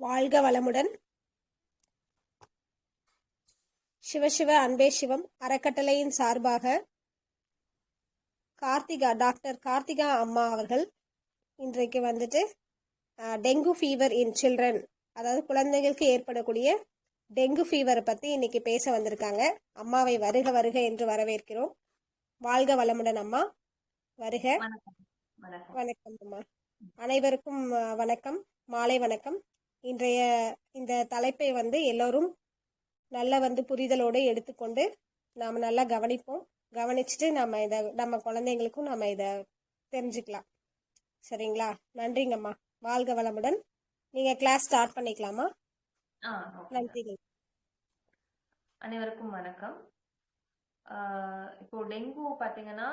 வாழ்க வளமுடன். சிவசிவ அன்பே சிவம். அறக்கட்டளையின் சார்பாக கார்த்திகா டாக்டர் கார்த்திகா அம்மா அவர்கள் இன்றைக்கு வந்துட்டு டெங்கு ஃபீவர் இன் சில்ட்ரன் அதாவது குழந்தைகளுக்கு ஏற்படக்கூடிய டெங்கு ஃபீவரை பற்றி இன்னைக்கு பேச வந்திருக்காங்க. அம்மாவை வருக வருக என்று வரவேற்கிறோம். வாழ்க வளமுடன் அம்மா. வருக. வணக்கம். அம்மா. அனைவருக்கும் வணக்கம். மாலை வணக்கம். இன்றைய இந்த தலைப்பை வந்து எல்லோரும் நல்ல வந்து புரிதலோடு எடுத்துக்கொண்டு நாம் நல்லா கவனிப்போம். கவனிச்சுட்டு நம்ம இதை நம்ம குழந்தைங்களுக்கும் நம்ம இதை தெரிஞ்சுக்கலாம். சரிங்களா? நன்றிங்கம்மா. வாழ்க வளமுடன். நீங்கள் கிளாஸ் ஸ்டார்ட் பண்ணிக்கலாமா? நன்றிங்க அனைவருக்கும் வணக்கம். இப்போ டெங்கு பாத்தீங்கன்னா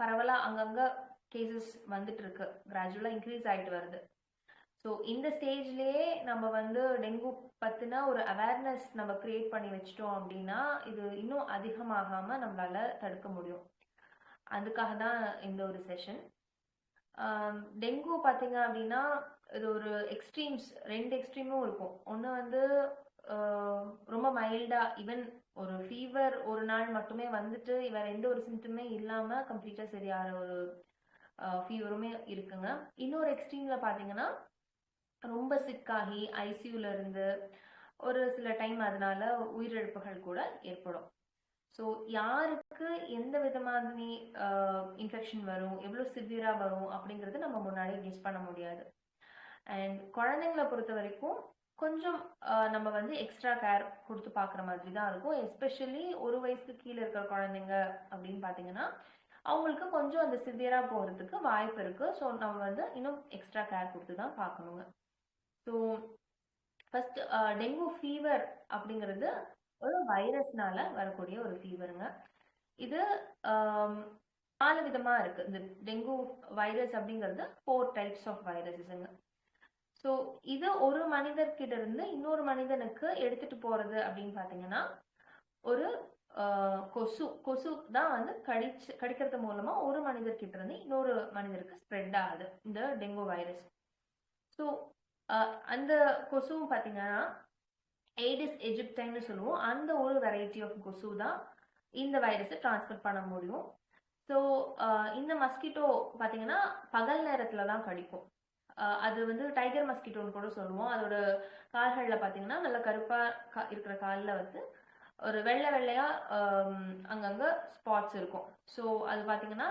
பரவலா அங்கங்க கேசஸ் வந்துட்டு இருக்கு. கிராஜுவலா இன்க்ரீஸ் ஆயிட்டு வருது. ஸோ இந்த ஸ்டேஜ்லேயே நம்ம வந்து டெங்கு பற்றினா ஒரு அவேர்னஸ் நம்ம கிரியேட் பண்ணி வச்சிட்டோம் அப்படின்னா இது இன்னும் அதிகமாகாமல் நம்மளால தடுக்க முடியும். அதுக்காக தான் இந்த ஒரு செஷன் டெங்கு பார்த்தீங்க அப்படின்னா இது ஒரு எக்ஸ்ட்ரீம்ஸ் ரெண்டு எக்ஸ்ட்ரீமும் இருக்கும். ஒன்று வந்து ரொம்ப மைல்டாக ஈவன் ஒரு ஃபீவர் ஒரு நாள் மட்டுமே வந்துட்டு இவர் எந்த ஒரு சிம்டமே இல்லாமல் கம்ப்ளீட்டாக சரியாகிற ஒரு ஃபீவருமே இருக்குங்க. இன்னொரு எக்ஸ்ட்ரீமில் பார்த்தீங்கன்னா ரொம்ப சிக்காகி ஐசியூல இருந்து ஒரு சில டைம் அதனால உயிரிழப்புகள் கூட ஏற்படும். ஸோ யாருக்கு எந்த விதமான இன்ஃபெக்ஷன் வரும் எவ்வளோ சிவியரா வரும் அப்படிங்கிறது நம்ம முன்னாடியே கெஸ் பண்ண முடியாது. அண்ட் குழந்தைங்களை பொறுத்த வரைக்கும் கொஞ்சம் நம்ம வந்து எக்ஸ்ட்ரா கேர் கொடுத்து பார்க்குற மாதிரி தான் இருக்கும். எஸ்பெஷலி ஒரு வயசுக்கு கீழே இருக்கிற குழந்தைங்க அப்படின்னு பார்த்தீங்கன்னா அவங்களுக்கு கொஞ்சம் அந்த சிவியராக போகிறதுக்கு வாய்ப்பு இருக்கு. ஸோ நம்ம வந்து இன்னும் எக்ஸ்ட்ரா கேர் கொடுத்து தான் பார்க்கணுங்க. ஸோ ஃபர்ஸ்ட் டெங்கு ஃபீவர் அப்படிங்கிறது ஒரு வைரஸ்னால வரக்கூடிய ஒரு ஃபீவருங்க இது um, நாலு விதமா இருக்கு. இந்த டெங்கு வைரஸ் அப்படிங்கிறது ஃபோர் டைப்ஸ் ஆஃப் வைரஸஸ்ங்க ஸோ இது ஒரு மனிதர்கிட்ட இருந்து இன்னொரு மனிதனுக்கு எடுத்துட்டு போறது அப்படின்னு பார்த்தீங்கன்னா ஒரு கொசு. கொசு தான் வந்து கடிச்சு கடிக்கிறது மூலமா ஒரு மனிதர்கிட்ட இருந்து இன்னொரு மனிதருக்கு ஸ்ப்ரெட் ஆகுது. இந்த டெங்கு வைரஸ் ஸோ அந்த கொசுவும் பார்த்தீங்கன்னா ஏடிஸ் எஜிப்டைன்னு சொல்லுவோம். அந்த ஒரு வெரைட்டி ஆஃப் கொசு தான் இந்த வைரஸை ட்ரான்ஸ்ஃபர் பண்ண முடியும். ஸோ இந்த மஸ்கிட்டோ பார்த்தீங்கன்னா பகல் நேரத்தில் தான் கடிக்கும் அது வந்து டைகர் மஸ்கிட்டோன்னு கூட சொல்லுவோம். அதோட கால்களில் பார்த்தீங்கன்னா நல்ல கருப்பாக இருக்கிற காலில் வந்து ஒரு வெள்ளை வெள்ளையாக அங்கங்கே ஸ்பாட்ஸ் இருக்கும். ஸோ அது பார்த்தீங்கன்னா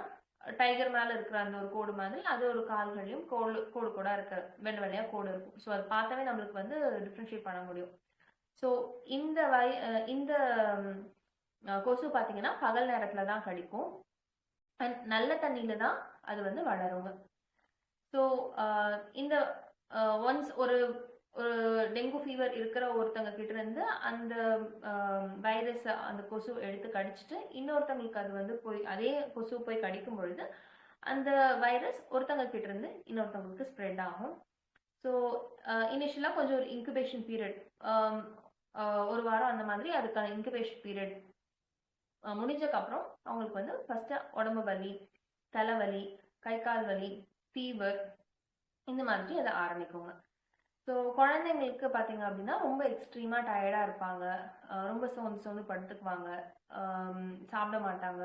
டைகர் மேல இருக்கிற அந்த ஒரு கோடு மாதிரி அது ஒரு கால்களையும் கோடு கோடு கூட இருக்க. வெள்ளை வெள்ளையா கோடு இருக்கும். ஸோ அது பார்த்தாவே நம்மளுக்கு வந்து டிஃப்ரென்ஷியேட் பண்ண முடியும். ஸோ இந்த வை இந்த கொசு பார்த்தீங்கன்னா பகல் நேரத்துல தான் கடிக்கும். அண்ட் நல்ல தண்ணியில தான் அது வந்து வளருங்க. ஸோ இந்த ஒன்ஸ் ஒரு ஒரு டெங்கு ஃபீவர் இருக்கிற ஒருத்தங்க கிட்ட இருந்து அந்த வைரஸ் அந்த கொசு எடுத்து கடிச்சிட்டு இன்னொருத்தவங்களுக்கு அது வந்து போய் அதே கொசு போய் கடிக்கும் பொழுது அந்த வைரஸ் ஒருத்தங்க கிட்ட இருந்து இன்னொருத்தவங்களுக்கு ஸ்ப்ரெட் ஆகும். ஸோ இனிஷியலாக கொஞ்சம் ஒரு இன்குபேஷன் பீரியட் ஒரு வாரம் அந்த மாதிரி அதுக்கான இன்குபேஷன் பீரியட் முடிஞ்சக்கப்புறம் அவங்களுக்கு வந்து ஃபர்ஸ்ட் உடம்பு வலி தலைவலி கை கால் வலி ஃபீவர் இந்த மாதிரி அதை ஆரம்பிக்குங்க. ஸோ குழந்தைங்களுக்கு பார்த்தீங்க அப்படின்னா ரொம்ப எக்ஸ்ட்ரீமாக டயர்டாக இருப்பாங்க. ரொம்ப சோர்ந்து சோர்ந்து படுத்துக்குவாங்க. சாப்பிட மாட்டாங்க.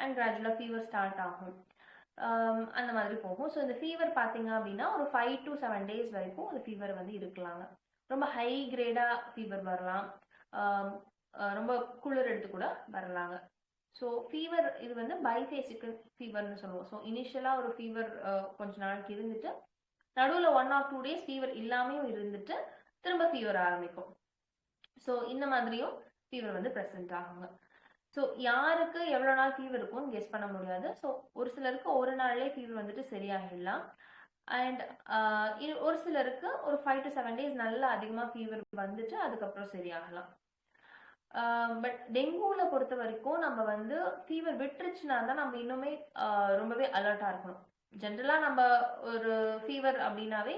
அண்ட் கிராஜுவலாக ஃபீவர் ஸ்டார்ட் ஆகும். அந்த மாதிரி போகும். ஸோ இந்த ஃபீவர் பார்த்தீங்க அப்படின்னா ஒரு ஃபைவ் டு செவன் டேஸ் வரைக்கும் அந்த ஃபீவர் வந்து இருக்கலாங்க ரொம்ப ஹை கிரேடாக ஃபீவர் வரலாம். ரொம்ப குளிர் எடுத்து கூட வரலாங்க. ஸோ ஃபீவர் இது வந்து பைஃபேசிக்கல் ஃபீவர்னு சொல்லுவோம். ஸோ இனிஷியலாக ஒரு ஃபீவர் கொஞ்ச நாளைக்கு இருந்துட்டு நடுவில் one or two days fever இல்லாமையும் இருந்துட்டு திரும்ப ஃபீவர் ஆரம்பிக்கும். ஸோ இந்த மாதிரியும் ஃபீவர் வந்து ப்ரெசென்ட் ஆகுங்க. ஸோ யாருக்கு எவ்வளோ நாள் ஃபீவர் இருக்கும்னு கெஸ் பண்ண முடியாது. ஸோ ஒரு சிலருக்கு ஒரு நாள்லேயே ஃபீவர் வந்துட்டு சரியாகிடலாம். அண்ட் ஒரு சிலருக்கு ஒரு ஃபைவ் டு செவன் டேஸ் நல்லா அதிகமாக ஃபீவர் வந்துட்டு அதுக்கப்புறம் சரியாகலாம். பட் டெங்குவில் பொறுத்த வரைக்கும் நம்ம வந்து ஃபீவர் விட்டுருச்சுனா தான் நம்ம இன்னுமே ரொம்பவே அலர்ட்டாக இருக்கணும். ஜென்ரலாக நம்ம ஒரு ஃபீவர் அப்படின்னாவே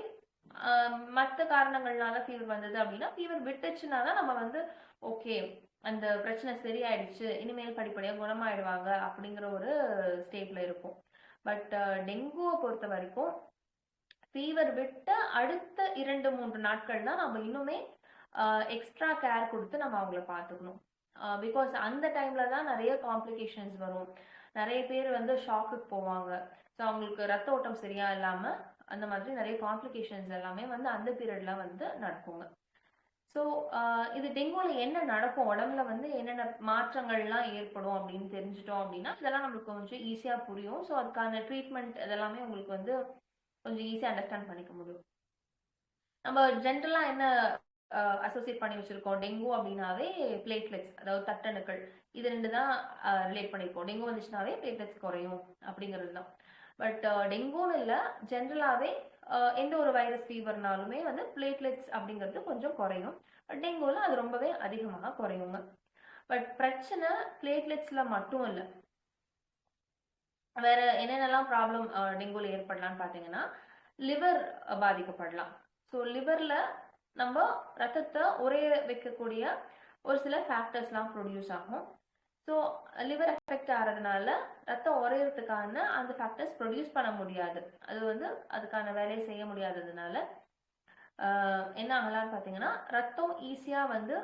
மற்ற காரணங்கள்னால ஃபீவர் வந்தது அப்படின்னா ஃபீவர் விட்டுச்சுனா தான் நம்ம வந்து ஓகே அந்த பிரச்சனை சரியாயிடுச்சு இனிமேல் படிப்படியாக குணமாயிடுவாங்க அப்படிங்கிற ஒரு ஸ்டேட்ல இருக்கும் பட் டெங்குவை பொறுத்த வரைக்கும் ஃபீவர் விட்ட அடுத்த இரண்டு மூன்று நாட்கள் தான் நம்ம இன்னுமே எக்ஸ்ட்ரா கேர் கொடுத்து நம்ம அவங்கள பார்த்துக்கணும். பிகாஸ் அந்த டைம்ல தான் நிறைய காம்ப்ளிகேஷன்ஸ் வரும். நிறைய பேர் வந்து ஷாக்குக்கு போவாங்க. ஸோ அவங்களுக்கு ரத்த ஓட்டம் சரியா இல்லாம அந்த மாதிரி நிறைய காம்ப்ளிகேஷன்ஸ் எல்லாமே வந்து அந்த பீரியட்ல வந்து நடக்குங்க. ஸோ இது டெங்குல என்ன நடக்கும்? உடம்புல வந்து என்னென்ன மாற்றங்கள்லாம் ஏற்படும் அப்படின்னு தெரிஞ்சிட்டோம் அப்படின்னா இதெல்லாம் நம்மளுக்கு கொஞ்சம் ஈஸியா புரியும். ஸோ அதுக்கான ட்ரீட்மெண்ட் இதெல்லாமே உங்களுக்கு வந்து கொஞ்சம் ஈஸியாக அண்டர்ஸ்டாண்ட் பண்ணிக்க முடியும். நம்ம ஜென்ரலாக என்ன அசோசியேட் பண்ணி வச்சிருக்கோம். டெங்கு அப்படின்னாவே பிளேட்லெட்ஸ் அதாவது தட்டணுக்கள். இது ரெண்டு தான் ரிலேட் பண்ணியிருக்கோம் டெங்கு வந்துச்சுனாவே பிளேட்லெட்ஸ் குறையும் அப்படிங்கிறது தான் பட் டெங்குன்னு இல்லை ஜென்ரலாகவே எந்த ஒரு வைரஸ் ஃபீவர்னாலுமே வந்து பிளேட்லெட்ஸ் அப்படிங்கிறது கொஞ்சம் குறையும். பட் டெங்குல அது ரொம்பவே அதிகமாக குறையுங்க. பட் பிரச்சனை பிளேட்லெட்ஸ்ல மட்டும் இல்லை. வேற என்னென்னலாம் ப்ராப்ளம் டெங்குல ஏற்படலாம்னு பார்த்தீங்கன்னா லிவர் பாதிக்கப்படலாம். ஸோ லிவர்ல நம்ம ரத்தத்தை உரைய வைக்கக்கூடிய ஒரு சில ஃபேக்டர்ஸ்லாம் ப்ரொடியூஸ் ஆகும். ஸோ லிவர் எஃபெக்ட் ஆகிறதுனால ரத்தம் உரையிறதுக்கான அந்த ஃபேக்டர்ஸ் ப்ரொடியூஸ் பண்ண முடியாது. அது வந்து அதுக்கான வேலையை செய்ய முடியாததுனால என்ன ஆகலாம்னு பார்த்தீங்கன்னா ரத்தம் ஈஸியாக வந்து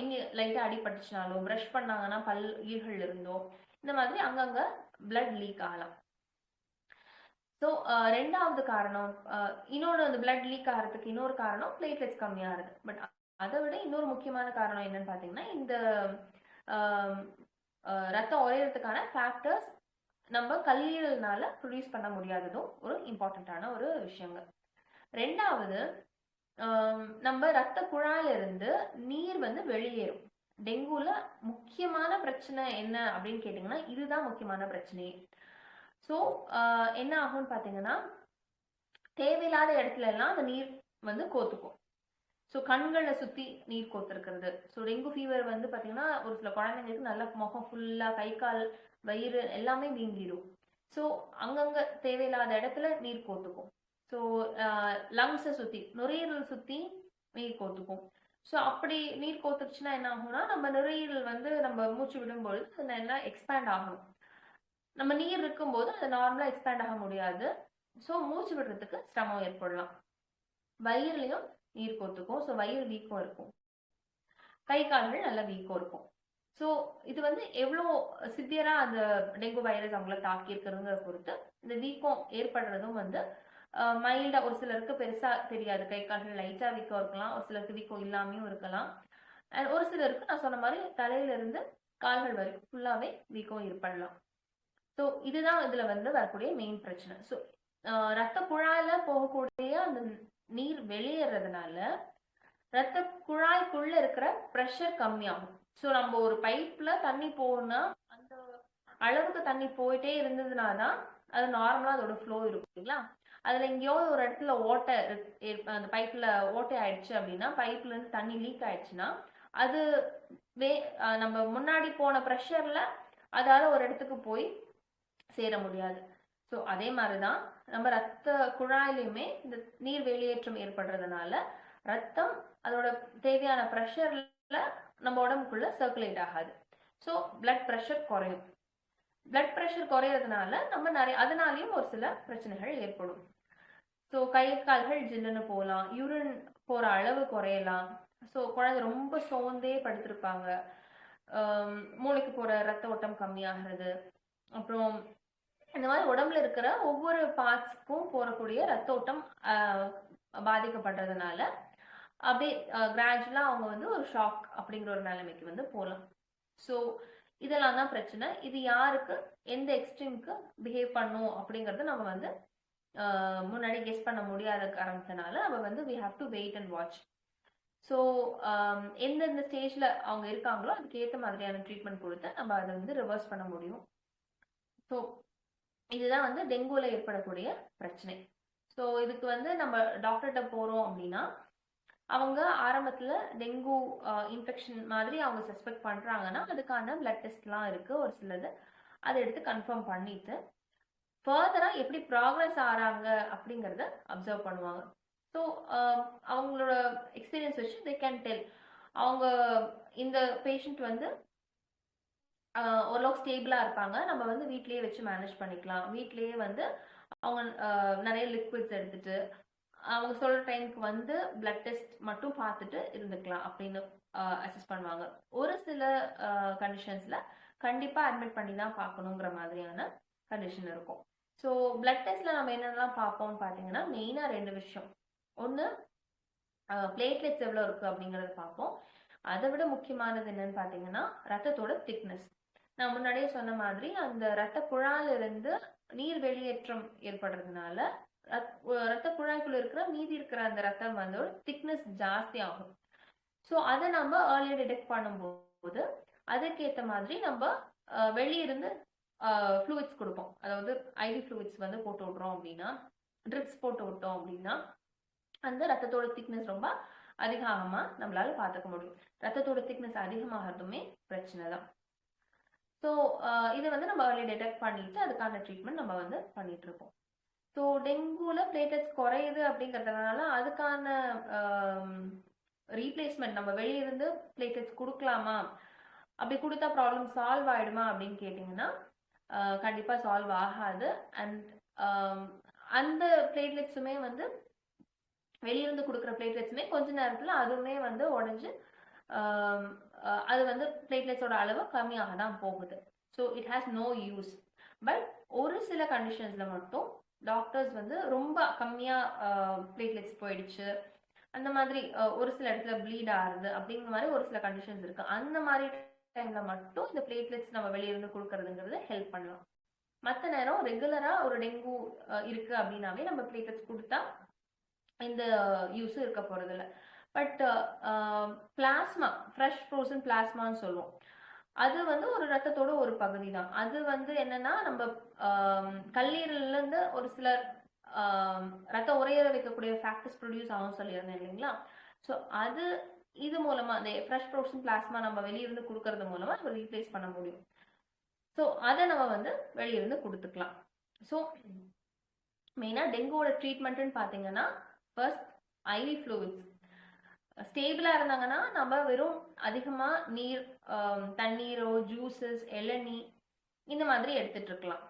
எங்கே லைட்டாக அடிபட்டுச்சுனாலும் ப்ரஷ் பண்ணாங்கன்னா பல் ஈர்கள் இருந்தோ இந்த மாதிரி அங்கங்கே பிளட் லீக் ஆகலாம். ஸோ uh, ரெண்டாவது காரணம் uh, இன்னொன்று அந்த பிளட் லீக் ஆகிறதுக்கு இன்னொரு காரணம் பிளேட்லெட்ஸ் கம்மியாகிறது பட் அதை விட இன்னொரு முக்கியமான காரணம் என்னன்னு பார்த்தீங்கன்னா இந்த um, uh, ரத்தம் உரையிறதுக்கான ஃபேக்டர்ஸ் நம்ம கல்லீரல்னால ப்ரொடியூஸ் பண்ண முடியாததும் ஒரு இம்பார்ட்டண்ட்டான ஒரு விஷயங்க. ரெண்டாவது um, நம்ம ரத்த குழாயில இருந்து நீர் வந்து வெளியேறும். டெங்குல முக்கியமான பிரச்சனை என்ன அப்படின்னு கேட்டிங்கன்னா இதுதான் முக்கியமான பிரச்சனையே. ஸோ என்ன ஆகும்னு பார்த்தீங்கன்னா தேவையில்லாத இடத்துல எல்லாம் அந்த நீர் வந்து கோத்துக்கும். ஸோ கண்களை சுற்றி நீர் கோத்துருக்கிறது. ஸோ டெங்கு ஃபீவர் வந்து பார்த்தீங்கன்னா ஒரு சில குழந்தைங்களுக்கு நல்ல முகம் ஃபுல்லாக கை கால் வயிறு எல்லாமே வீங்கிடும் ஸோ அங்கங்கே தேவையில்லாத இடத்துல நீர் கோத்துக்கும். ஸோ லங்ஸை சுற்றி நுரையீரல் சுற்றி நீர் கோத்துக்கும். ஸோ அப்படி நீர் கோத்துருச்சுன்னா என்ன ஆகும்னா நம்ம நுரையீரல் வந்து நம்ம மூச்சு விடும்பொழுது என்ன எக்ஸ்பேண்ட் ஆகணும். நம்ம நீர் இருக்கும்போது அது நார்மலாக எக்ஸ்பேண்ட் ஆக முடியாது. ஸோ மூச்சு விடுறதுக்கு சிரமம் ஏற்படலாம். வயிறுலையும் நீர் கோத்துக்கும். ஸோ வயிறு வீக்கம் இருக்கும். கை கால்கள் நல்லா வீக்கம் இருக்கும். ஸோ இது வந்து எவ்வளோ சிவியராக அந்த டெங்கு வைரஸ் அவங்கள தாக்கி பொறுத்து இந்த வீக்கம் ஏற்படுறதும் வந்து மைல்டா ஒரு சிலருக்கு பெருசா தெரியாது. கை கால்கள் லைட்டா வீக்கம் இருக்கலாம். ஒரு சிலருக்கு வீக்கம் இல்லாமையும் இருக்கலாம். அண்ட் ஒரு சிலருக்கு நான் சொன்ன மாதிரி தலையில இருந்து கால்கள் வரைக்கும் ஃபுல்லாவே வீக்கம் ஏற்படலாம். ஸோ இதுதான் இதுல வந்து வரக்கூடிய மெயின் பிரச்சனை. ஸோ ரத்த குழாயில போகக்கூடிய அந்த நீர் வெளியேறதுனால ரத்த குழாய்க்குள்ள இருக்கிற ப்ரெஷர் கம்மியாகும். ஸோ நம்ம ஒரு பைப்ல தண்ணி போகணும்னா அந்த அளவுக்கு தண்ணி போயிட்டே இருந்ததுனா தான் அது நார்மலா அதோட ஃப்ளோ இருக்கும் இல்லைங்களா? அதுல எங்கேயோ ஒரு இடத்துல ஓட்டை அந்த பைப்ல ஓட்டை ஆயிடுச்சு அப்படின்னா பைப்ல இருந்து தண்ணி லீக் ஆயிடுச்சுன்னா அது வே நம்ம முன்னாடி போன ப்ரெஷர்ல அதால ஒரு இடத்துக்கு போய் சேர முடியாது. ஸோ அதே மாதிரி தான் நம்ம ரத்த குழாயிலையுமே இந்த நீர் வெளியேற்றம் ஏற்படுறதுனால ரத்தம் அதோட தேவையான ப்ரெஷரில் நம்ம உடம்புக்குள்ள சர்க்குலேட் ஆகாது. ஸோ பிளட் ப்ரெஷர் குறையும். பிளட் ப்ரெஷர் குறையிறதுனால நம்ம நிறைய அதனாலையும் ஒரு சில பிரச்சனைகள் ஏற்படும். ஸோ கை கால்கள் ஜில்லுன்னு போகலாம். யூரின் போகிற அளவு குறையலாம். ஸோ குழந்தை ரொம்ப சோர்ந்தே படுத்திருப்பாங்க. மூளைக்கு போகிற ரத்த ஓட்டம் கம்மியாகிறது. அப்புறம் இந்த மாதிரி உடம்புல இருக்கிற ஒவ்வொரு பார்ட்ஸ்க்கும் போறக்கூடிய ரத்த ஓட்டம் பாதிக்கப்படுறதுனால அப்படியே கிராஜுவலா அவங்க வந்து ஒரு ஷாக் அப்படிங்கிற ஒரு நிலைமைக்கு வந்து போகலாம் ஸோ இதெல்லாம் தான் பிரச்சனை. இது யாருக்கு எந்த எக்ஸ்ட்ரீம்க்கு பிஹேவ் பண்ணும் அப்படிங்கறத நம்ம வந்து முன்னாடி கெஸ் பண்ண முடியாத காரணத்தினால நம்ம வந்து we have to wait and watch so எந்தெந்த ஸ்டேஜில் அவங்க இருக்காங்களோ அதுக்கேற்ற மாதிரியான ட்ரீட்மெண்ட் கொடுத்து நம்ம அதை வந்து ரிவர்ஸ் பண்ண முடியும். ஸோ இதுதான் வந்து டெங்குல ஏற்படக்கூடிய பிரச்சனை. ஸோ இதுக்கு வந்து நம்ம டாக்டர்கிட்ட போகிறோம் அப்படின்னா அவங்க ஆரம்பத்தில் டெங்கு இன்ஃபெக்ஷன் மாதிரி அவங்க சஸ்பெக்ட் பண்ணுறாங்கன்னா அதுக்கான பிளட் டெஸ்ட்லாம் இருக்குது ஒரு சிலது அதை எடுத்து கன்ஃபார்ம் பண்ணிட்டு ஃபர்தராக எப்படி ப்ராக்ரஸ் ஆகிறாங்க அப்படிங்கிறத அப்சர்வ் பண்ணுவாங்க. ஸோ அவங்களோட எக்ஸ்பீரியன்ஸ் வச்சு தே கேன் டெல் அவங்க இந்த பேஷண்ட் வந்து ஓரளவுக்கு ஸ்டேபிளாக இருப்பாங்க. நம்ம வந்து வீட்லேயே வச்சு மேனேஜ் பண்ணிக்கலாம். வீட்லேயே வந்து அவங்க நிறைய லிக்விட்ஸ் எடுத்துட்டு அவங்க சொல்ற டைமுக்கு வந்து பிளட் டெஸ்ட் மட்டும் பார்த்துட்டு இருந்துக்கலாம் அப்படின்னு அசஸ் பண்ணுவாங்க. ஒரு சில கண்டிஷன்ஸ்ல கண்டிப்பா அட்மிட் பண்ணி தான் பார்க்கணுங்கிற மாதிரியான கண்டிஷன் இருக்கும். ஸோ பிளட் டெஸ்ட்ல நம்ம என்னென்னலாம் பார்ப்போம்னு பார்த்தீங்கன்னா மெயினா ரெண்டு விஷயம். ஒன்று பிளேட்லெட்ஸ் எவ்வளோ இருக்கு அப்படிங்கறத பார்ப்போம். அதை விட முக்கியமானது என்னன்னு பார்த்தீங்கன்னா ரத்தத்தோட திக்னஸ் நான் முன்னாடியே சொன்ன மாதிரி அந்த ரத்த குழாயில இருந்து நீர் வெளியேற்றம் ஏற்படுறதுனால ரத்- ரத்த குழாய்க்குள்ள இருக்கிற மீதி இருக்கிற அந்த ரத்தம் வந்து ஒரு திக்னஸ் ஜாஸ்தி ஆகும். ஸோ அதை நம்ம ஏர்லியாக டிடெக்ட் பண்ணும்போது அதுக்கேற்ற மாதிரி நம்ம வெளியிருந்து ஃப்ளூயிட்ஸ் கொடுப்போம். அதாவது ஐவி ஃப்ளூயிட்ஸ் வந்து போட்டு விட்றோம் அப்படின்னா ட்ரிப்ஸ் போட்டு விட்டோம் அப்படின்னா அந்த ரத்தத்தோட திக்னஸ் ரொம்ப அதிகமாக நம்மளால பார்த்துக்க முடியும். ரத்தத்தோட திக்னஸ் அதிகமாகிறதுமே பிரச்சனை தான். ஸோ uh, இதை வந்து நம்ம ஏர்லி டிடெக்ட் பண்ணிட்டு அதுக்கான ட்ரீட்மெண்ட் நம்ம வந்து பண்ணிட்டு இருக்கோம் ஸோ டெங்குல பிளேட்லெட்ஸ் குறையுது அப்படிங்கறதுனால அதுக்கான um, ரீப்ளேஸ்மெண்ட் நம்ம வெளியிருந்து பிளேட்லெட்ஸ் கொடுக்கலாமா? அப்படி கொடுத்தா ப்ராப்ளம் சால்வ் ஆயிடுமா அப்படின்னு கேட்டிங்கன்னா கண்டிப்பாக uh, கண்டிப்பா சால்வ் ஆகாது. அண்ட் um, அந்த பிளேட்லெட்ஸுமே வந்து வெளியிருந்து கொடுக்குற பிளேட்லெட்ஸுமே கொஞ்ச நேரத்துல அதுவுமே வந்து உடஞ்சு um, அது வந்து பிளேட்லெட்ஸோட அளவு கம்மியாக தான் போகுது. So it has no use but ஒரு சில கண்டிஷன்ஸில் மட்டும் டாக்டர்ஸ் வந்து ரொம்ப கம்மியாக பிளேட்லெட்ஸ் போயிடுச்சு. அந்த மாதிரி ஒரு சில இடத்துல ப்ளீட் ஆகுது அப்படிங்கிற மாதிரி ஒரு சில கண்டிஷன்ஸ் இருக்கு. அந்த மாதிரி டைம்ல மட்டும் இந்த பிளேட்லெட்ஸ் நம்ம வெளியிருந்து கொடுக்கறதுங்கிறது ஹெல்ப் பண்ணலாம். மற்ற நேரம் ரெகுலரா ஒரு டெங்கு இருக்கு அப்படின்னாவே நம்ம பிளேட்லெட்ஸ் கொடுத்தா இந்த யூஸும் இருக்க போறது இல்லை பட் பிளாஸ்மா ஃப்ரெஷ் ஃப்ரோசன் பிளாஸ்மான்னு சொல்லுவோம். அது வந்து ஒரு ரத்தத்தோட ஒரு பகுதி தான் அது வந்து என்னன்னா நம்ம ஆம், கல்லீரல்ல இருந்து ஒரு சிலர் ஆம், ரத்த உரையற வைக்கக்கூடிய ஃபேக்டர்ஸ் ப்ரொடியூஸ் ஆகும் சொல்லியிருந்தேன் இல்லைங்களா? ஸோ அது இது மூலமா அந்த ஃப்ரெஷ் ஃப்ரோசன் பிளாஸ்மா நம்ம வெளியிருந்து கொடுக்கறது மூலமா நம்ம ரீப்ளேஸ் பண்ண முடியும். ஸோ அதை நம்ம வந்து வெளியிருந்து கொடுத்துக்கலாம். ஸோ மெயினாக டெங்குவோட ட்ரீட்மெண்ட்டுன்னு பார்த்தீங்கன்னா ஃபர்ஸ்ட் ஐவி ஃப்ளூயிட்ஸ் ஸ்டேபிளா இருந்தாங்கன்னா நம்ம வெறும் அதிகமாக நீர் தண்ணீரோ ஜூஸஸ் இளநீ இந்த மாதிரி எடுத்துட்டு இருக்கலாம்.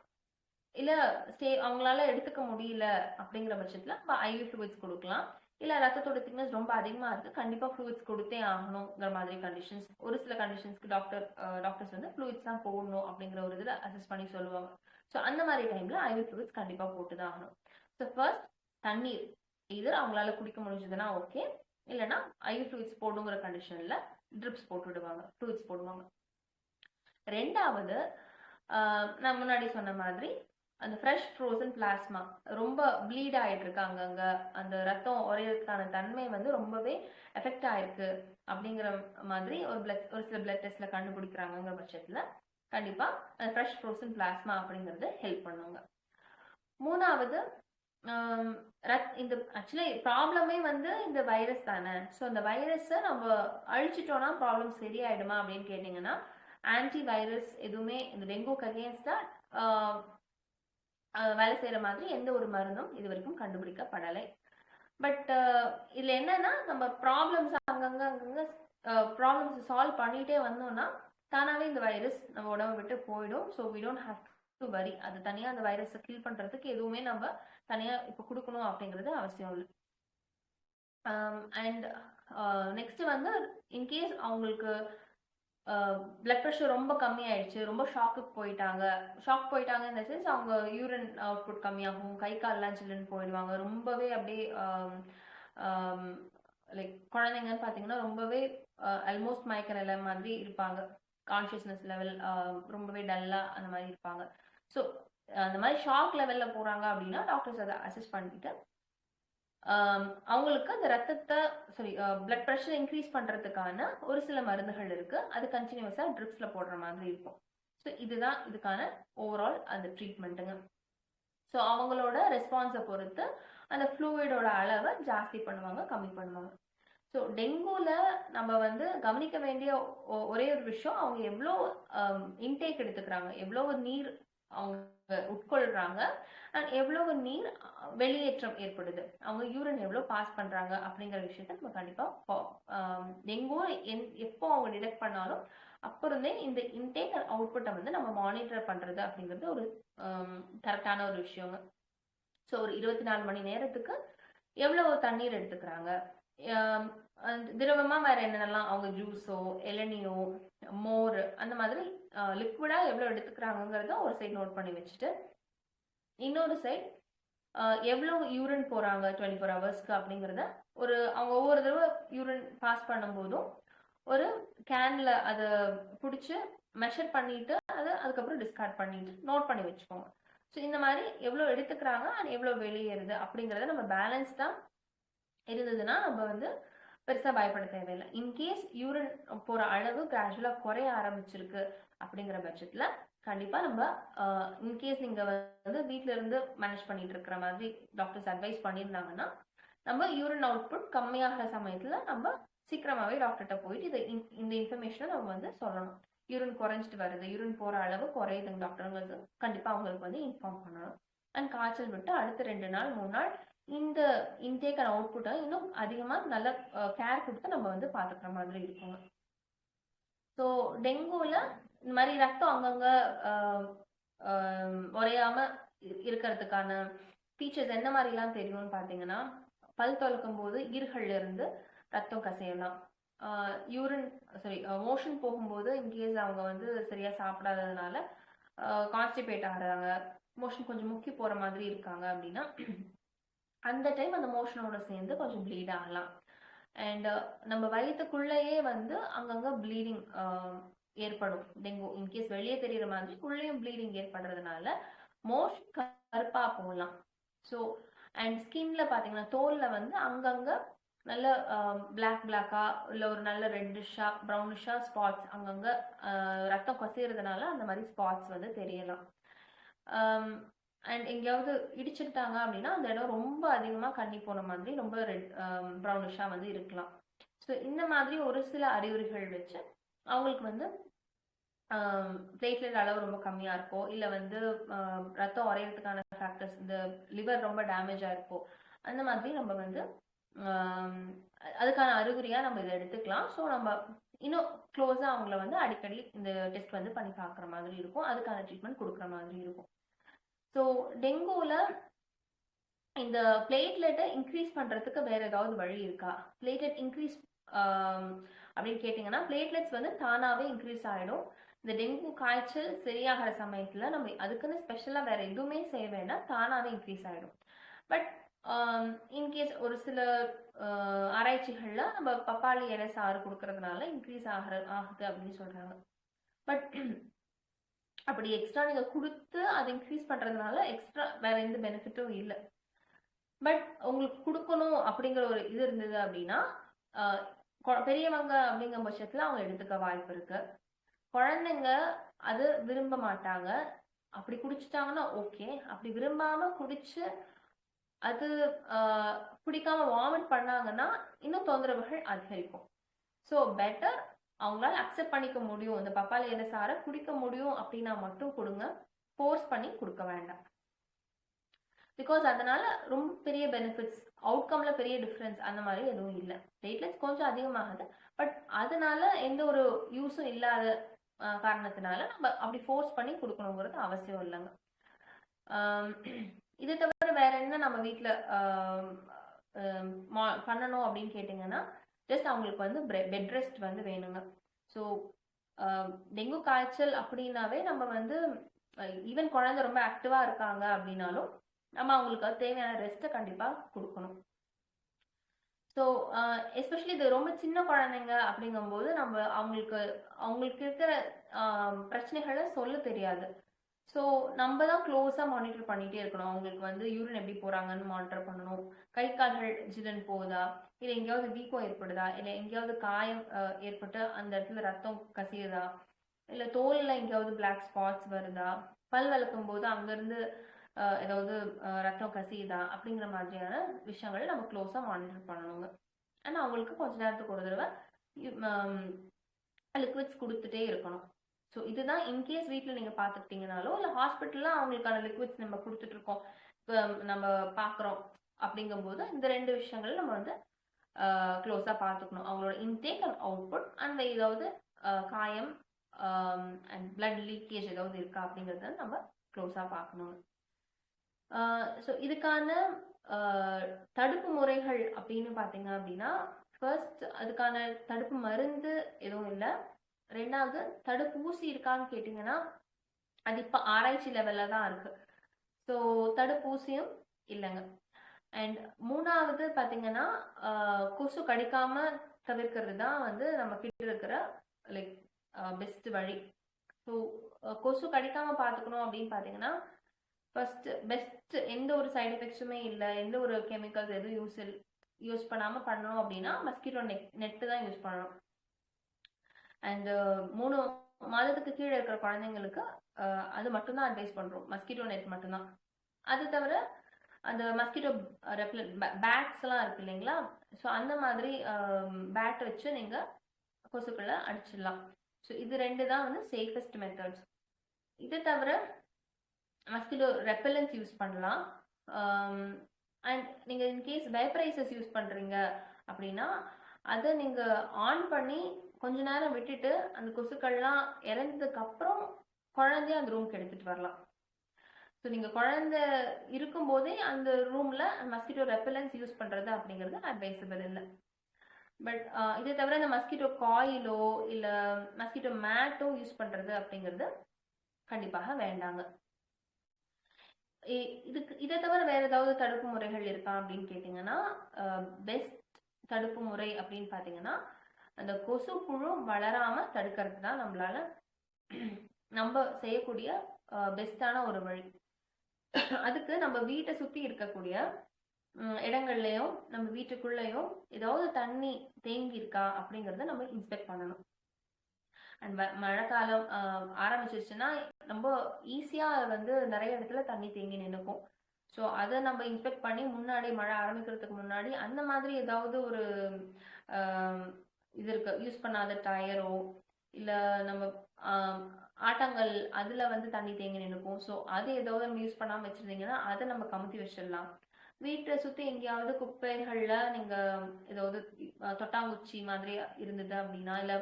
இல்லை ஸ்டே அவங்களால எடுத்துக்க முடியல அப்படிங்கிற பட்சத்தில் நம்ம ஐவி ஃப்ளூயிட்ஸ் கொடுக்கலாம். இல்லை ரத்தத்தோட திக்னஸ் ரொம்ப அதிகமாக இருக்கு கண்டிப்பாக ஃப்ளூயிட்ஸ் கொடுத்தே ஆகணுங்கிற மாதிரி கண்டிஷன்ஸ் ஒரு சில கண்டிஷன்ஸ்க்கு டாக்டர் டாக்டர்ஸ் வந்து ஃப்ளூயிட்ஸ் தான் போடணும் அப்படிங்கிற ஒரு இதில் அசஸ் பண்ணி சொல்லுவாங்க. ஸோ அந்த மாதிரி டைமில் ஐவி ஃப்ளூயிட்ஸ் கண்டிப்பாக போட்டு தான் ஆகணும். ஸோ ஃபர்ஸ்ட் தண்ணீர் இது அவங்களால குடிக்க முடிஞ்சதுன்னா ஓகே இல்லைன்னா ஐ ஃப்ளூயிட்ஸ் போடுங்கிற கண்டிஷனில் ட்ரிப்ஸ் போட்டு விடுவாங்க ஃப்ளூயிட்ஸ் போடுவாங்க. ரெண்டாவது நான் முன்னாடி சொன்ன மாதிரி அந்த ஃப்ரெஷ் ஃப்ரோசன் பிளாஸ்மா ரொம்ப ப்ளீட் ஆகிட்டு இருக்கு அங்கங்க. அந்த ரத்தம் உரையிறதுக்கான தன்மை வந்து ரொம்பவே எஃபெக்ட் ஆயிருக்கு அப்படிங்கிற மாதிரி ஒரு பிளட் ஒரு சில பிளட் டெஸ்ட்ல கண்டுபிடிக்கிறாங்கிற பட்சத்துல கண்டிப்பா அந்த ஃப்ரெஷ் ஃப்ரோசன் பிளாஸ்மா அப்படிங்கிறது ஹெல்ப் பண்ணுவாங்க மூணாவது இந்த ஆக்சுவலி ப்ராப்ளமே வந்து இந்த வைரஸ் தானே. ஸோ இந்த வைரஸை நம்ம அழிச்சிட்டோம்னா ப்ராப்ளம் சரியாயிடுமா அப்படின்னு கேட்டிங்கன்னா ஆன்டி வைரஸ் எதுவுமே இந்த டெங்குக்கு அகேன்ஸ்டாக வேலை செய்கிற மாதிரி எந்த ஒரு மருந்தும் இது வரைக்கும் கண்டுபிடிக்கப்படலை. பட் இதில் என்னன்னா நம்ம ப்ராப்ளம்ஸ் அங்கங்க அங்கங்க ப்ராப்ளம்ஸ் சால்வ் பண்ணிகிட்டே வந்தோம்னா தானாகவே இந்த வைரஸ் நம்ம உடம்பை விட்டு போயிடும். So we don't have to worry அது தனியா அந்த வைரஸை கில் பண்றதுக்கு எதுவுமே நம்ம தனியா இப்போ கொடுக்கணும் அப்படிங்கிறது அவசியம் இல்லை. அண்ட் நெக்ஸ்ட் வந்து இன்கேஸ் அவங்களுக்கு uh, பிளட் ப்ரெஷர் ரொம்ப கம்மி ஆயிடுச்சு ரொம்ப ஷாக்குக்கு போயிட்டாங்க ஷாக் போயிட்டாங்க இந்த சென்ஸ் அவங்க யூரின் அவுட்புட் கம்மியாகும் கை கால்லாம் சில்லுன்னு போயிடுவாங்க ரொம்பவே அப்படியே um, um, லைக் குழந்தைங்கன்னு பார்த்தீங்கன்னா ரொம்பவே uh, ஆல்மோஸ்ட் மயக்க நிலை மாதிரி இருப்பாங்க. கான்ஷியஸ்னஸ் லெவல் uh, ரொம்பவே டல்லா அந்த மாதிரி இருப்பாங்க. ஸோ அந்த மாதிரி ஷாக் லெவலில் போகிறாங்க அப்படின்னா டாக்டர்ஸ் அதை அசஸ் பண்ணிட்டு அவங்களுக்கு அந்த ரத்தத்தை சாரி பிளட் ப்ரெஷர் இன்க்ரீஸ் பண்ணுறதுக்கான ஒரு சில மருந்துகள் இருக்குது அது கண்டினியூஸாக ட்ரிப்ஸில் போடுற மாதிரி இருக்கும். ஸோ இதுதான் இதுக்கான ஓவரால் அந்த ட்ரீட்மெண்ட்டுங்க ஸோ அவங்களோட ரெஸ்பான்ஸை பொறுத்து அந்த ஃப்ளூயிடோட அளவை ஜாஸ்தி பண்ணுவாங்க கம்மி பண்ணுவாங்க. ஸோ டெங்குவில் நம்ம வந்து கவனிக்க வேண்டிய ஒ- ஒரே ஒரு விஷயம் அவங்க எவ்வளோ இன்டேக் எடுத்துக்கிறாங்க எவ்வளோ நீர் அவங்க உட்கொள்றாங்க. அண்ட் எவ்வளவு நீர் வெளியேற்றம் ஏற்படுது? அவங்க யூரின் எவ்வளவு பாஸ் பண்றாங்க? அப்படிங்கிற விஷயத்த நம்ம கண்டிப்பா எங்கோ என்- எப்போ அவங்க டிடெக்ட் பண்ணாலும் அப்புறமே இந்த இன்டேக் அண்ட் அவுட்புட்டை வந்து நம்ம மானிட்டர் பண்றது அப்படிங்கிறது ஒரு கரெக்டான ஒரு விஷயங்க. ஸோ ஒரு இருபத்தி நாலு மணி நேரத்துக்கு எவ்வளவு தண்ணீர் எடுத்துக்கிறாங்க? அந்த திரவமா வேற என்னென்னலாம்? அவங்க ஜூஸோ இளநியோ மோர் அந்த மாதிரி லிக்விடா எவ்வளவு எடுத்துக்கிறாங்கங்கிறத ஒரு சைடு நோட் பண்ணி வச்சுட்டு இன்னொரு சைடு எவ்வளோ யூரின் போறாங்க டுவெண்ட்டி ஃபோர் ஹவர்ஸ்க்கு அப்படிங்கிறத ஒரு அவங்க ஒவ்வொரு தடவை யூரின் பாஸ் பண்ணும்போதும் ஒரு கேன்ல அதை பிடிச்சி மெஷர் பண்ணிட்டு அதை அதுக்கப்புறம் டிஸ்கார்ட் பண்ணிட்டு நோட் பண்ணி வச்சுக்கோங்க. ஸோ இந்த மாதிரி எவ்வளோ எடுத்துக்கிறாங்க அண்ட் எவ்வளோ வெளியேறுது அப்படிங்கிறத நம்ம பேலன்ஸ் தான் இருந்ததுன்னா நம்ம வந்து பெருசாக பயப்பட தேவையில்லை. இன்கேஸ் யூரின் போகிற அளவு கிராஜுவலாக குறைய ஆரம்பிச்சிருக்கு அப்படிங்கிற பட்சத்துல கண்டிப்பா நம்ம இன்கேஸ் நீங்க வந்து வீட்ல இருந்து மேனேஜ் பண்ணிட்டு இருக்கிற மாதிரி டாக்டர்ஸ் அட்வைஸ் பண்ணியிருந்தாங்கன்னா நம்ம யூரின் அவுட்புட் கம்மியாகிற சமயத்துல நம்ம சீக்கிரமாவே டாக்டர்கிட்ட போயிட்டு இதை இந்த- இந்த இன்ஃபர்மேஷனை நம்ம வந்து சொல்லணும். யூரின் குறைஞ்சிட்டு வருது யூரின் போற அளவு குறையுதுங்க டாக்டருங்கிறது கண்டிப்பா அவங்களுக்கு வந்து இன்ஃபார்ம் பண்ணணும். அண்ட் காய்ச்சல் விட்டு அடுத்த ரெண்டு நாள் மூணு நாள் இந்த இன்டேக் அண்ட் அவுட்புட்டை இன்னும் அதிகமா நல்ல கேர் கொடுத்து நம்ம வந்து பாத்துக்கிற மாதிரி இருக்குங்க. ஸோ டெங்குல இந்த மாதிரி ரத்தம் அங்கங்க ஆஹ், உறையாம இருக்கிறதுக்கான ஃபீச்சர்ஸ் என்ன மாதிரிலாம் தெரியும்னு பார்த்தீங்கன்னா பல் துலக்கும் போது ஈர்கள்ல இருந்து ரத்தம் கசையலாம் யூரின் சாரி மோஷன் போகும்போது இன்கேஸ் அவங்க வந்து சரியா சாப்பிடாததுனால கான்ஸ்டிபேட் ஆகுறாங்க மோஷன் கொஞ்சம் முக்கி போற மாதிரி இருக்காங்க அப்படின்னா அந்த டைம் அந்த மோஷனோட சேர்ந்து கொஞ்சம் ப்ளீட் ஆகலாம். அண்ட் நம்ம வயிற்றுக்குள்ளேயே வந்து அங்கங்க ப்ளீடிங் ஏற்படும். டெங்கு இன்கேஸ் வெளியே தெரியுற மாதிரி உள்ளேயும் ப்ளீடிங் ஏற்படுறதுனால மோஷன் கருப்பா போகலாம். ஸோ அண்ட் ஸ்கின்ல பாத்தீங்கன்னா தோல்ல வந்து அங்கங்க நல்ல பிளாக் பிளாக்கா இல்ல ஒரு நல்ல ரெட்டிஷா ப்ரௌனிஷா ஸ்பாட்ஸ் அங்கங்க ரத்தம் கசியறதுனால அந்த மாதிரி ஸ்பாட்ஸ் வந்து தெரியலாம். அண்ட் எங்கேயாவது இடிச்சுட்டாங்க அப்படின்னா அந்த இடம் ரொம்ப அதிகமா கண்ணி போன மாதிரி ரொம்ப ரெட் ப்ரௌனிஷா வந்து இருக்கலாம். ஸோ இந்த மாதிரி ஒரு சில அறிகுறிகள் வச்சு அவங்களுக்கு வந்து பிளேட்லெட் அளவு ரொம்ப கம்மியாக இருக்கோ இல்லை வந்து ரத்தம் உறையிறதுக்கான ஃபேக்டர்ஸ் இந்த லிவர் ரொம்ப டேமேஜ் ஆயிருக்கோ அந்த மாதிரி நம்ம வந்து அதுக்கான அறிகுறியாக நம்ம இதை எடுத்துக்கலாம். ஸோ நம்ம இன்னும் க்ளோஸாக அவங்கள வந்து அடிக்கடி இந்த டெஸ்ட் வந்து பண்ணி பார்க்குற மாதிரி இருக்கும். அதுக்கான ட்ரீட்மெண்ட் கொடுக்குற மாதிரி இருக்கும். ஸோ டெங்குவில் இந்த பிளேட்லெட்டை இன்க்ரீஸ் பண்ணுறதுக்கு வேற ஏதாவது வழி இருக்கா? பிளேட்லெட் இன்க்ரீஸ் அப்படின்னு கேட்டிங்கன்னா பிளேட்லெட்ஸ் வந்து தானாகவே இன்க்ரீஸ் ஆகிடும் இந்த டெங்கு காய்ச்சல் சரியாகிற சமயத்தில் நம்ம அதுக்குன்னு ஸ்பெஷலாக வேறு எதுவுமே செய்ய வேண்டாம் தானாகவே இன்க்ரீஸ் ஆகிடும் பட் இன்கேஸ் ஒரு சில uh, ஆராய்ச்சிகளில் நம்ம பப்பாளி இலை சாறு கொடுக்கறதுனால இன்க்ரீஸ் ஆகிற ஆகுது அப்படின்னு சொல்கிறாங்க பட் அப்படி எக்ஸ்ட்ரா நீங்கள் கொடுத்து அதை இன்க்ரீஸ் பண்ணுறதுனால எக்ஸ்ட்ரா வேற எந்த பெனிஃபிட்டும் இல்லை. பட் உங்களுக்கு கொடுக்கணும் அப்படிங்கிற ஒரு இது இருந்தது அப்படின்னா uh, பெரியவங்க அப்படிங்கிற பட்சத்துல அவங்க எடுத்துக்க வாய்ப்பு இருக்கு. குழந்தைங்க அது விரும்ப மாட்டாங்க. அப்படி குடிச்சிட்டாங்கன்னா ஓகே. அப்படி விரும்பாம குடிச்சு அது ஆஹ், பிடிக்காம வாமிட் பண்ணாங்கன்னா இன்னும் தொந்தரவுகள் அதிகரிக்கும். ஸோ பெட்டர் அவங்களால அக்செப்ட் பண்ணிக்க முடியும். இந்த பப்பாளி இலை சாறை குடிக்க முடியும் அப்படின்னா மட்டும் கொடுங்க. ஃபோர்ஸ் பண்ணி கொடுக்க வேண்டாம். பிகாஸ் அதனால ரொம்ப பெரிய பெனிஃபிட்ஸ் அவுட்கம்ல பெரிய டிஃப்ரென்ஸ் அந்த மாதிரி எதுவும் இல்லை. பிளேட்லெட்ஸ் கொஞ்சம் அதிகமாகுது. பட் அதனால எந்த ஒரு யூஸும் இல்லாத காரணத்தினால நம்ம அப்படி ஃபோர்ஸ் பண்ணி கொடுக்கணுங்கிறது அவசியம் இல்லைங்க. இதை தவிர வேற என்ன நம்ம வீட்டில் பண்ணணும் அப்படின்னு கேட்டிங்கன்னா ஜஸ்ட் அவங்களுக்கு வந்து பெட் ரெஸ்ட் வந்து வேணுங்க. ஸோ டெங்கு காய்ச்சல் அப்படின்னாவே நம்ம வந்து ஈவன் குழந்தை ரொம்ப ஆக்டிவாக இருக்காங்க அப்படின்னாலும் நம்ம அவங்களுக்கு அது தேவையான ரெஸ்ட்டை கண்டிப்பா கொடுக்கணும். ஸோ எஸ்பெஷலி இது ரொம்ப சின்ன குழந்தைங்க அப்படிங்கும்போது நம்ம அவங்களுக்கு அவங்களுக்கு இருக்கிற ஆஹ், பிரச்சனைகளை சொல்ல தெரியாது. ஸோ நம்ம தான் க்ளோஸாக மானிட்டர் பண்ணிகிட்டே இருக்கணும். அவங்களுக்கு வந்து யூரின் எப்படி போறாங்கன்னு மானிட்டர் பண்ணணும். கை கால்கள் ஜிடன் போகுதா? இல்லை எங்கேயாவது வீக்கம் ஏற்படுதா? இல்லை எங்கேயாவது காயம் ஏற்பட்டு அந்த இடத்துல ரத்தம் கசியுதா? இல்லை தோலில் எங்கேயாவது பிளாக் ஸ்பாட்ஸ் வருதா? பல் வளர்க்கும் போது அங்கேருந்து ஏதாவது ரத்தம் கசியுதா அப்படிங்கிற மாதிரியான விஷயங்களை நம்ம க்ளோஸாக மானிட்டர் பண்ணணுங்க. ஆனால் அவங்களுக்கு கொஞ்ச நேரத்துக்கு ஒரு தடவை லிக்விட்ஸ் கொடுத்துட்டே இருக்கணும். ஸோ இதுதான் இன்கேஸ் வீட்டில் நீங்கள் பார்த்துக்கிட்டீங்கனாலோ இல்லை ஹாஸ்பிட்டலில் அவங்களுக்கான லிக்விட்ஸ் நம்ம கொடுத்துட்டு இருக்கோம் இப்போ நம்ம பார்க்குறோம் அப்படிங்கும்போது இந்த ரெண்டு விஷயங்கள் நம்ம வந்து க்ளோஸாக பார்த்துக்கணும். அவங்களோட இன்டேக் அண்ட் அவுட்புட் அண்ட் ஏதாவது காயம் அண்ட் பிளட் லீக்கேஜ் ஏதாவது இருக்கா அப்படிங்கிறத நம்ம க்ளோஸாக பார்க்கணும் ஸோ இதுக்கான ஆஹ், தடுப்பு முறைகள் அப்படின்னு பார்த்தீங்க அப்படின்னா ஃபர்ஸ்ட் அதுக்கான தடுப்பு மருந்து எதுவும் இல்லை. ரெண்டாவது தடுப்பூசி இருக்கான்னு கேட்டிங்கன்னா அது இப்போ ஆராய்ச்சி லெவலில் தான் இருக்கு. ஸோ தடுப்பூசியும் இல்லைங்க. அண்ட் மூணாவது பார்த்தீங்கன்னா ஆஹ், கொசு கடிக்காம தவிர்க்கிறது தான் வந்து நம்ம கிட்ட இருக்கிற லைக் பெஸ்ட் வழி. ஸோ கொசு கடிக்காம பார்த்துக்கணும் அப்படின்னு பார்த்தீங்கன்னா ஃபர்ஸ்ட் பெஸ்ட் எந்த ஒரு சைடு எஃபெக்ட்ஸுமே இல்லை. எந்த ஒரு கெமிக்கல்ஸ் எதுவும் யூஸ் யூஸ் பண்ணாமல் பண்ணணும் அப்படின்னா மஸ்கிட்டோ நெட் நெட்டு தான் யூஸ் பண்ணணும். அண்ட் மூணு மாதத்துக்கு கீழே இருக்கிற குழந்தைங்களுக்கு அது மட்டும்தான் அட்வைஸ் பண்ணுறோம் மஸ்கிட்டோ நெட் மட்டும்தான். அது தவிர அந்த மஸ்கிட்டோ ரெப்ல பேட்ஸ் எல்லாம் இருக்கு இல்லைங்களா? ஸோ அந்த மாதிரி பேட் வச்சு நீங்க கொசுக்களை அடிச்சிடலாம். ஸோ இது ரெண்டு தான் வந்து சேஃபஸ்ட் மெத்தட்ஸ் இது தவிர மஸ்கிட்டோ ரெப்பலன்ஸ் யூஸ் பண்ணலாம். அண்ட் நீங்கள் இன்கேஸ் வேப்பரைசர்ஸ் யூஸ் பண்ணுறீங்க அப்படின்னா அதை நீங்கள் ஆன் பண்ணி கொஞ்ச நேரம் விட்டுட்டு அந்த கொசுக்கள்லாம் இறந்ததுக்கு அப்புறம் குழந்தைய அந்த ரூம்க்கு எடுத்துட்டு வரலாம். ஸோ நீங்கள் குழந்தை இருக்கும்போதே அந்த ரூமில் மஸ்கிட்டோ ரெப்பலன்ஸ் யூஸ் பண்ணுறது அப்படிங்கிறது அட்வைசபிள் இல்லை. பட் இதை தவிர இந்த மஸ்கிட்டோ காயிலோ இல்லை மஸ்கிட்டோ மேட்டோ யூஸ் பண்ணுறது அப்படிங்கிறது கண்டிப்பாக வேண்டாங்க. இதுக்கு இதை தவிர வேற ஏதாவது தடுப்பு முறைகள் இருக்கா அப்படின்னு கேட்டிங்கன்னா பெஸ்ட் தடுப்பு முறை அப்படின்னு பார்த்தீங்கன்னா அந்த கொசு புழு வளராம தடுக்கிறது தான் நம்மளால நம்ம செய்யக்கூடிய பெஸ்டான ஒரு வழி. அதுக்கு நம்ம வீட்டை சுத்தி இருக்கக்கூடிய இடங்கள்லயும் நம்ம வீட்டுக்குள்ளேயும் ஏதாவது தண்ணி தேங்கி இருக்கா அப்படிங்கறத நம்ம இன்ஸ்பெக்ட் பண்ணணும். அண்ட் மழைக்காலம் ஆரம்பிச்சிருச்சுன்னா ரொம்ப ஈஸியா வந்து நிறைய இடத்துல தண்ணி தேங்கி நின்றுக்கும் ஸோ அதை நம்ம இன்ஸ்பெக்ட் பண்ணி முன்னாடி மழை ஆரம்பிக்கிறதுக்கு முன்னாடி அந்த மாதிரி ஏதாவது ஒரு இது இருக்கு. யூஸ் பண்ணாத டயரோ இல்ல நம்ம ஆட்டங்கள் அதில் அதுல வந்து தண்ணி தேங்கி நின்னுக்கும். ஸோ அது ஏதாவது நம்ம யூஸ் பண்ணாம வச்சிருந்தீங்கன்னா அதை நம்ம கமுத்தி வச்சிடலாம். வீட்டை சுத்தி எங்கேயாவது குப்பைகள்ல நீங்க ஏதாவது தொட்டாங்குச்சி மாதிரி இருந்தது அப்படின்னா இல்ல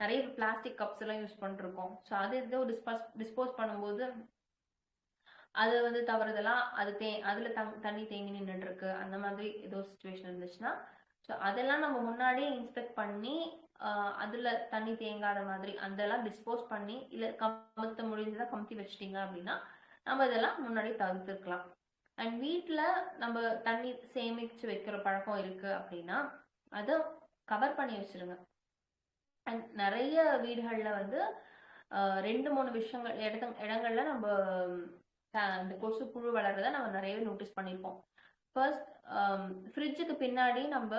நிறைய பிளாஸ்டிக் கப்ஸ் எல்லாம் யூஸ் பண்ணிருக்கோம் ஸோ அது எதோ டிஸ்போஸ் டிஸ்போஸ் பண்ணும்போது அது வந்து தவறுதெல்லாம் அது தே அதில் தங் தண்ணி தேங்கி நின்றுட்டு இருக்கு அந்த மாதிரி ஏதோ சுச்சுவேஷன் இருந்துச்சுன்னா ஸோ அதெல்லாம் நம்ம முன்னாடியே இன்ஸ்பெக்ட் பண்ணி அதில் தண்ணி தேங்காத மாதிரி அதெல்லாம் டிஸ்போஸ் பண்ணி இல்லை கமுத்த முடிஞ்சதா கமுத்தி வச்சிட்டீங்க அப்படின்னா நம்ம இதெல்லாம் முன்னாடி தவிர்த்துக்கலாம். அண்ட் வீட்டில் நம்ம தண்ணி சேமிச்சு வைக்கிற பழக்கம் இருக்கு அப்படின்னா அதை கவர் பண்ணி வச்சிருங்க. அண்ட் நிறைய வீடுகள்ல வந்து ரெண்டு மூணு விஷயங்கள் இடத்து இடங்கள்ல நம்ம இந்த கொசு புழு வளர்றத நம்ம நிறையவே நோட்டீஸ் பண்ணியிருப்போம் ஃபர்ஸ்ட் ஃப்ரிட்ஜுக்கு பின்னாடி நம்ம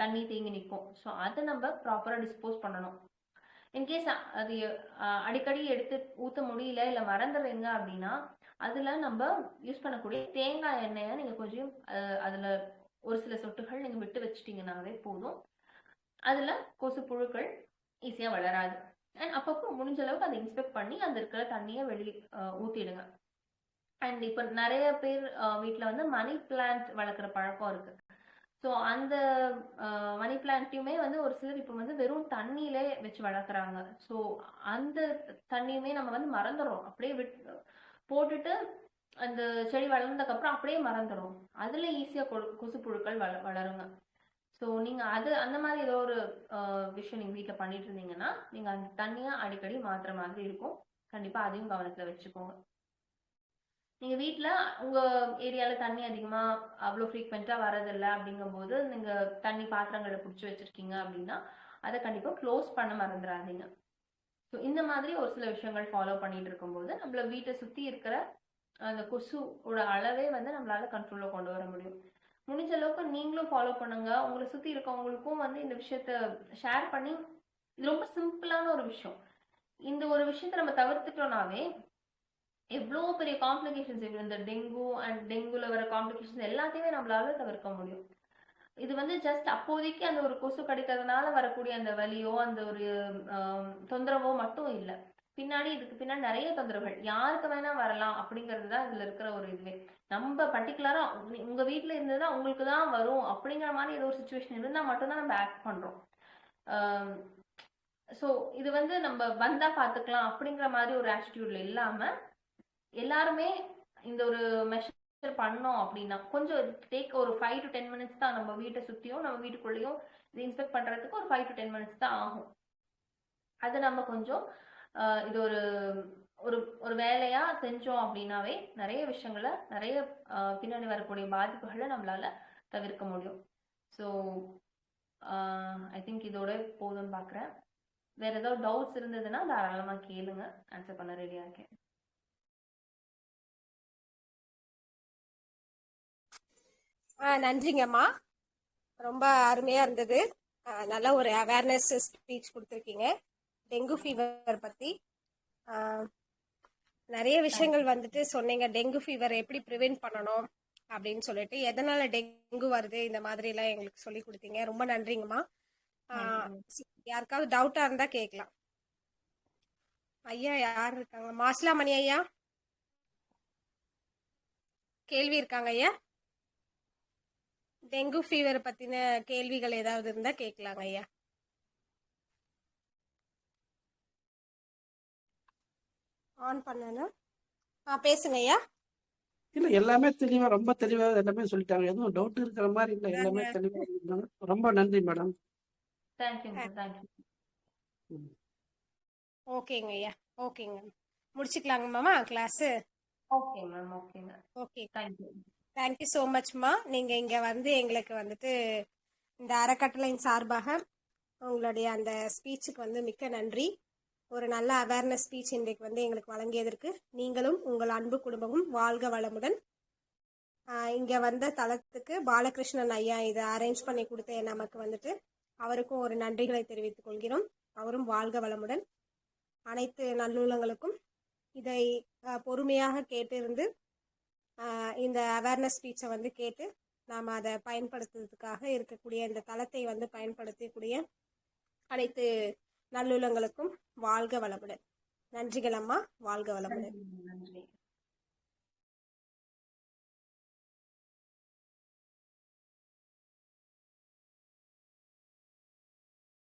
தண்ணி தேங்கி நிற்கும் ஸோ அதை நம்ம ப்ராப்பராக டிஸ்போஸ் பண்ணணும். இன்கேஸ் அது அடிக்கடி எடுத்து ஊற்ற முடியல இல்லை மறந்துடுறீங்க அப்படின்னா அதில் நம்ம யூஸ் பண்ணக்கூடிய தேங்காய் எண்ணெயை நீங்கள் கொஞ்சம் அதில் ஒரு சில சொட்டுகள் நீங்கள் விட்டு வச்சிட்டிங்கனாவே போதும். அதில் கொசு புழுக்கள் ஈஸியாக வளராது. அண்ட் அப்பப்போ முடிஞ்ச அளவுக்கு அதை இன்ஸ்பெக்ட் பண்ணி அந்த இருக்கிற தண்ணியை வெளியே ஊற்றிடுங்க அண்ட் இப்போ நிறைய பேர் வீட்டில் வந்து மணி பிளான்ட் வளர்க்குற பழக்கம் இருக்கு. ஸோ அந்த மணி பிளான்ட்டையுமே வந்து ஒரு சிலர் இப்போ வந்து வெறும் தண்ணியிலே வச்சு வளர்க்குறாங்க. ஸோ அந்த தண்ணியுமே நம்ம வந்து மறந்துடுறோம். அப்படியே விட் போட்டுட்டு அந்த செடி வளர்ந்ததுக்கு அப்புறம் அப்படியே மறந்துடும் அதுல ஈஸியா கொசு புழுக்கள் வள வளருங்க. ஸோ நீங்க அது அந்த மாதிரி ஏதோ ஒரு விஷயம் நீங்க வீட்டில் பண்ணிட்டு இருந்தீங்கன்னா நீங்க அந்த தண்ணியை அடிக்கடி மாத்துற மாதிரி இருக்கும். கண்டிப்பா அதையும் கவனத்துல வச்சுக்கோங்க. நீங்க வீட்டில் உங்க ஏரியால தண்ணி அதிகமா அவ்வளோ ஃப்ரீக்வெண்டா வரதில்லை அப்படிங்கும்போது நீங்க தண்ணி பாத்திரங்களை பிடிச்சி வச்சிருக்கீங்க அப்படின்னா அதை கண்டிப்பா க்ளோஸ் பண்ண மறந்துடாதீங்க ஸோ இந்த மாதிரி ஒரு சில விஷயங்கள் ஃபாலோ பண்ணிட்டு இருக்கும்போது நம்மள வீட்டை சுத்தி இருக்கிற அந்த கொசுவோட அளவே வந்து நம்மளால கண்ட்ரோல்ல கொண்டு வர முடியும். முடிஞ்ச அளவுக்கு நீங்களும் ஃபாலோ பண்ணுங்க. உங்களை சுத்தி இருக்கவங்களுக்கும் வந்து இந்த விஷயத்த ஷேர் பண்ணி இது ரொம்ப சிம்பிளான ஒரு விஷயம். இந்த ஒரு விஷயத்த நம்ம தவிர்த்துட்டோம்னாவே எவ்வளோ பெரிய காம்ப்ளிகேஷன்ஸ் இந்த டெங்கு அண்ட் டெங்குல வர காம்ப்ளிகேஷன்ஸ் எல்லாத்தையுமே நம்மளால தவிர்க்க முடியும். இது வந்து ஜஸ்ட் அப்போதைக்கு அந்த ஒரு கொசு கடிக்கிறதுனால வரக்கூடிய அந்த வலியோ அந்த ஒரு தொந்தரவோ மட்டும் இல்லை. பின்னாடி இதுக்கு பின்னாடி நிறைய தொந்தரவுகள். யாருக்கு வேணா வரலாம் அப்படிங்கிறது தான் இதுல இருக்கிற ஒரு இதுவே. நம்ம பர்டிகுலரா உங்க வீட்டுல இருந்ததுன்னா உங்களுக்கு தான் வரும் அப்படிங்கிற மாதிரி ஏதோ ஒரு சுச்சுவேஷன் இருந்தா மட்டும்தான் நம்ம ஆக்ட் பண்றோம். ஸோ இது வந்து நம்ம வந்தா பாத்துக்கலாம் அப்படிங்கிற மாதிரி ஒரு ஆட்டிடியூட்ல இல்லாம எல்லாருமே இந்த ஒரு மெஷர் பண்ணோம் அப்படின்னா கொஞ்சம் டேக் ஒரு ஃபைவ் டு டென் மினிட்ஸ் தான் நம்ம வீட்டை சுற்றியும் நம்ம வீட்டுக்குள்ளேயும் இது இன்ஸ்பெக்ட் பண்ணுறதுக்கு ஒரு ஃபைவ் டு டென் மினிட்ஸ் தான் ஆகும். அது நம்ம கொஞ்சம் இது ஒரு ஒரு ஒரு வேலையா செஞ்சோம் அப்படின்னாவே நிறைய விஷயங்களை நிறைய பின்னாடி வரக்கூடிய பாதிப்புகளை நம்மளால தவிர்க்க முடியும். ஸோ ஐ திங்க் இதோட போதும்னு பார்க்குறேன் வேற ஏதாவது டவுட்ஸ் இருந்ததுன்னா தாராளமா கேளுங்க. ஆன்சர் பண்ண ரெடியா இருக்கேன். ஆ நன்றிங்கம்மா. ரொம்ப அருமையாக இருந்தது. நல்ல ஒரு அவேர்னஸ் ஸ்பீச் கொடுத்துருக்கீங்க. டெங்கு ஃபீவர் பற்றி நிறைய விஷயங்கள் வந்துட்டு சொன்னீங்க. டெங்கு ஃபீவர் எப்படி ப்ரிவென்ட் பண்ணணும் அப்படின்னு சொல்லிட்டு எதனால டெங்கு வருது இந்த மாதிரி எல்லாம் எங்களுக்கு சொல்லி கொடுத்தீங்க. ரொம்ப நன்றிங்கம்மா. யாருக்காவது டவுட்டா இருந்தா கேட்கலாம். ஐயா யார் இருக்காங்க? மாசிலாமணி ஐயா? கேள்வி இருக்காங்க ஐயா? டெங்கு ஃபீவர் பத்தின கேள்விகள் ஏதாவது இருந்தா கேட்கலாங்க ஐயா. ஆன் பண்ணனா ஆ பேசுங்க ஐயா. இல்ல எல்லாமே தெளிவா ரொம்ப தெளிவா எல்லாமே சொல்லிட்டாங்க. எதுவும் டவுட் இருக்கிற மாதிரி இல்ல எல்லாமே தெளிவா. ரொம்ப நன்றி மேடம் தேங்க்யூங்க தேங்க்யூ ஓகேங்க ஐயா ஓகேங்க. முடிச்சுக்கலாங்க மாமா கிளாஸ் ஓகே மேம் ஓகேங்க okay thank you thank you so மச்மா நீங்கள் இங்கே வந்து எங்களுக்கு வந்துட்டு இந்த அறக்கட்டளையின் சார்பாக உங்களுடைய அந்த ஸ்பீச்சுக்கு வந்து மிக்க நன்றி. ஒரு நல்ல அவேர்னஸ் ஸ்பீச் இன்றைக்கு வந்து எங்களுக்கு வழங்கியதற்கு நீங்களும் உங்கள் அன்பு குடும்பமும் வாழ்க வளமுடன். இங்கே வந்த தளத்துக்கு பாலகிருஷ்ணன் ஐயா இதை அரேஞ்ச் பண்ணி கொடுத்த நமக்கு வந்துட்டு அவருக்கும் ஒரு நன்றிகளை தெரிவித்துக் கொள்கிறோம். அவரும் வாழ்க வளமுடன். அனைத்து நல்லுள்ளங்களுக்கும் இதை பொறுமையாக கேட்டிருந்து இந்த அவேர்னஸ் ஸ்பீச்சை வந்து கேட்டு நாம் அதை பயன்படுத்துறதுக்காக இருக்கக்கூடிய இந்த தளத்தை வந்து பயன்படுத்தக்கூடிய அனைத்து நல்லுள்ளங்களுக்கும் வாழ்க வளமுடன். நன்றிகள் அம்மா. வாழ்க வளமுடன். நன்றி நன்றி.